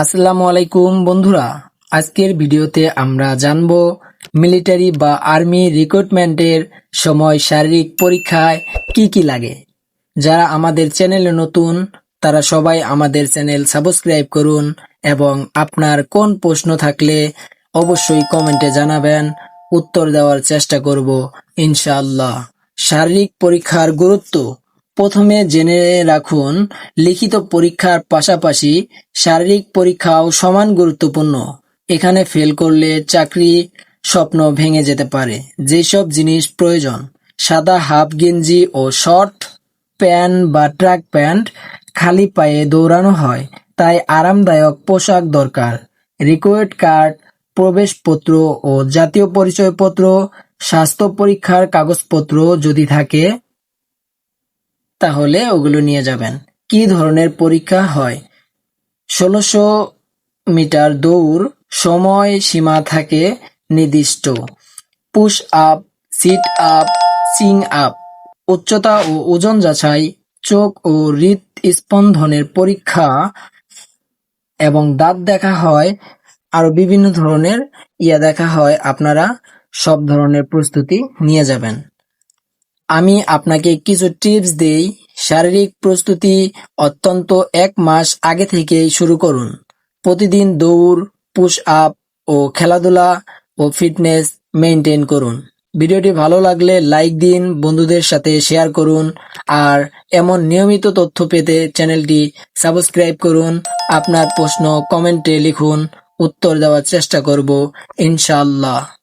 আসসালামু আলাইকুম, বন্ধুরা। আজকের ভিডিওতে আমরা জানব মিলিটারি বা আর্মি রিক্রুটমেন্টের সময় শারীরিক পরীক্ষায় কি কি লাগে। যারা আমাদের চ্যানেলে নতুন, তারা সবাই আমাদের চ্যানেল সাবস্ক্রাইব করুন এবং আপনার কোন প্রশ্ন থাকলে অবশ্যই কমেন্টে জানাবেন। উত্তর দেওয়ার চেষ্টা করব, ইনশাআল্লাহ। শারীরিক পরীক্ষার গুরুত্ব প্রথমে জেনে রাখুন, লিখিত পরীক্ষার পাশাপাশি শারীরিক পরীক্ষাও সমান গুরুত্বপূর্ণ। এখানে ফেল করলে চাকরি স্বপ্ন ভেঙে যেতে পারে। যেসব জিনিস প্রয়োজন, সাদা হাফ গেঞ্জি ও শর্ট প্যান্ট বা ট্র্যাক প্যান্ট খালি পায়ে দৌড়ানো হয়, তাই আরামদায়ক পোশাক দরকার। রিকোয়েড কার্ড, প্রবেশপত্র ও জাতীয় পরিচয়পত্র, স্বাস্থ্য পরীক্ষার কাগজপত্র যদি থাকে তাহলে ওগুলো নিয়ে যাবেন। কি ধরনের পরীক্ষা হয়? ষোলোশো মিটার দৌড় সময় সীমা থাকে নির্দিষ্ট। Push up, sit up, chin up. উচ্চতা ও ওজন যাচাই, চোখ ও হৃদ স্পন্দনের পরীক্ষা এবং দাঁত দেখা হয় আরও বিভিন্ন ধরনের ইয়া দেখা হয়। আপনারা সব ধরনের প্রস্তুতি নিয়ে যাবেন। আমি আপনাকে কিছু টিপস দেই। শারীরিক প্রস্তুতি অত্যন্ত এক মাস আগে থেকেই শুরু করুন। প্রতিদিন দৌড় পুশ আপ ও খেলাধুলা ও ফিটনেস মেনটেন করুন। ভিডিওটি ভালো লাগলে লাইক দিন, বন্ধুদের সাথে শেয়ার করুন আর এমন নিয়মিত তথ্য পেতে চ্যানেলটি সাবস্ক্রাইব করুন। আপনার প্রশ্ন কমেন্টে লিখুন, উত্তর দেওয়ার চেষ্টা করব, ইনশাআল্লাহ।